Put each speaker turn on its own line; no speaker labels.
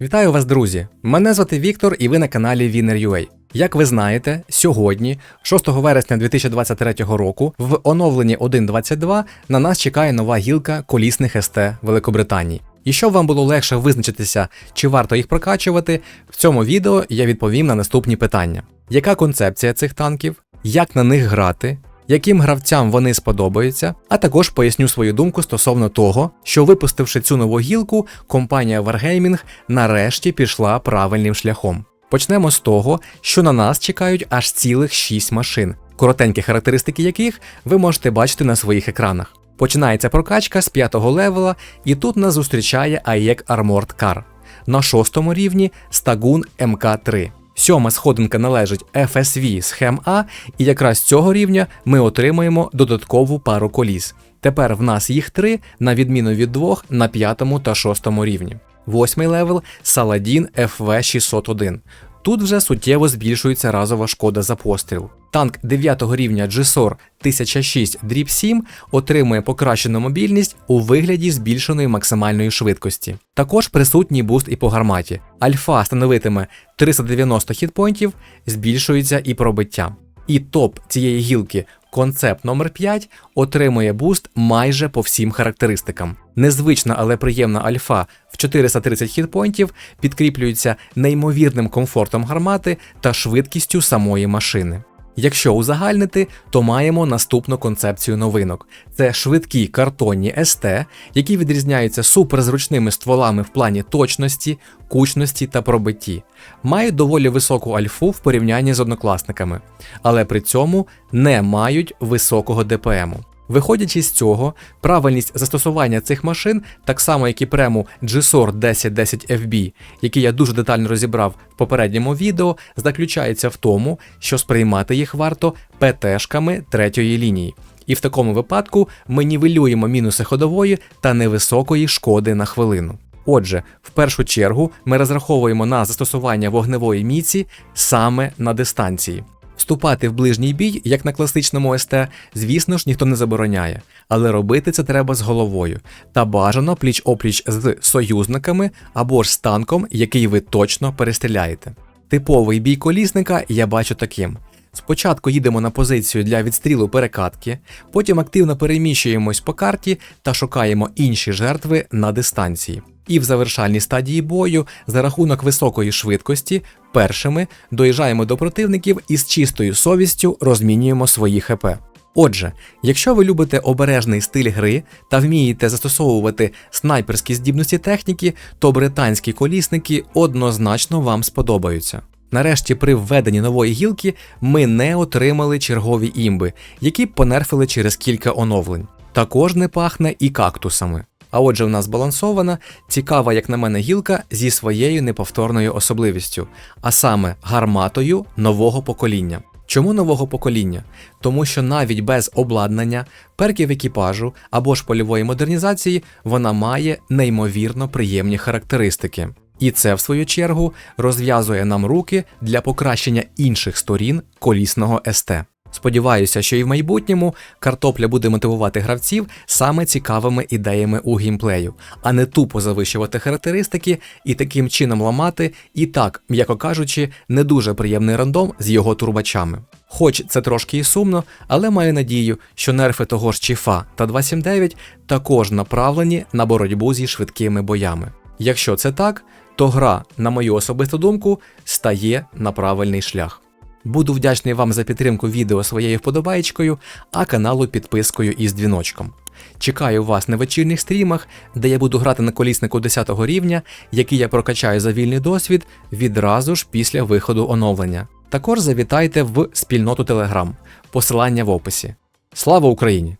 Вітаю вас, друзі! Мене звати Віктор, і ви на каналі Winner.ua. Як ви знаєте, сьогодні, 6 вересня 2023 року, в оновленні 1.22 на нас чекає нова гілка колісних СТ Великобританії. І щоб вам було легше визначитися, чи варто їх прокачувати, в цьому відео я відповім на наступні питання: яка концепція цих танків, як на них грати, яким гравцям вони сподобаються, а також поясню свою думку стосовно того, що випустивши цю нову гілку, компанія Wargaming нарешті пішла правильним шляхом. Почнемо з того, що на нас чекають аж цілих 6 машин, коротенькі характеристики яких ви можете бачити на своїх екранах. Починається прокачка з 5 левела, і тут нас зустрічає AEC Armored Car. На шостому рівні Stagун МК3. Сьома сходинка належить FSV схем А, і якраз цього рівня ми отримаємо додаткову пару коліс. Тепер в нас їх три, на відміну від двох на п'ятому та шостому рівні. Восьмий левел Saladin FV601. Тут вже суттєво збільшується разова шкода за постріл. Танк 9 рівня GSOR 1006 Drip 7 отримує покращену мобільність у вигляді збільшеної максимальної швидкості. Також присутній буст і по гарматі. Альфа становитиме 390 хітпоінтів, збільшується і пробиття. І топ цієї гілки концепт номер 5 отримує буст майже по всім характеристикам. Незвична, але приємна альфа в 430 хітпоінтів підкріплюється неймовірним комфортом гармати та швидкістю самої машини. Якщо узагальнити, то маємо наступну концепцію новинок: це швидкі картонні СТ, які відрізняються суперзручними стволами в плані точності, кучності та пробитті, мають доволі високу альфу в порівнянні з однокласниками, але при цьому не мають високого ДПМу. Виходячи з цього, правильність застосування цих машин, так само як і прему GSOR 1010 FB, який я дуже детально розібрав в попередньому відео, заключається в тому, що сприймати їх варто ПТшками третьої лінії. І в такому випадку ми нівелюємо мінуси ходової та невисокої шкоди на хвилину. Отже, в першу чергу ми розраховуємо на застосування вогневої міці саме на дистанції. Вступати в ближній бій, як на класичному СТ, звісно ж, ніхто не забороняє, але робити це треба з головою та бажано пліч-опліч з союзниками або ж з танком, який ви точно перестріляєте. Типовий бій колісника я бачу таким. Спочатку їдемо на позицію для відстрілу перекатки, потім активно переміщуємось по карті та шукаємо інші жертви на дистанції. І в завершальній стадії бою, за рахунок високої швидкості, першими доїжджаємо до противників і з чистою совістю розмінюємо свої ХП. Отже, якщо ви любите обережний стиль гри та вмієте застосовувати снайперські здібності техніки, то британські колісники однозначно вам сподобаються. Нарешті, при введенні нової гілки ми не отримали чергові імби, які понерфили через кілька оновлень. Також не пахне і кактусами. А отже, в нас балансована, цікава, як на мене, гілка зі своєю неповторною особливістю, а саме гарматою нового покоління. Чому нового покоління? Тому що навіть без обладнання, перків екіпажу або ж польової модернізації вона має неймовірно приємні характеристики. І це, в свою чергу, розв'язує нам руки для покращення інших сторін колісного СТ. Сподіваюся, що і в майбутньому картопля буде мотивувати гравців саме цікавими ідеями у геймплею, а не тупо завищувати характеристики і таким чином ламати і так, м'яко кажучи, не дуже приємний рандом з його турбачами. Хоч це трошки і сумно, але маю надію, що нерфи того ж Чіфа та 279 також направлені на боротьбу зі швидкими боями. Якщо це так, то гра, на мою особисту думку, стає на правильний шлях. Буду вдячний вам за підтримку відео своєю вподобаєчкою, а каналу підпискою із дзвіночком. Чекаю вас на вечірніх стрімах, де я буду грати на коліснику 10 рівня, який я прокачаю за вільний досвід відразу ж після виходу оновлення. Також завітайте в спільноту Telegram, посилання в описі. Слава Україні!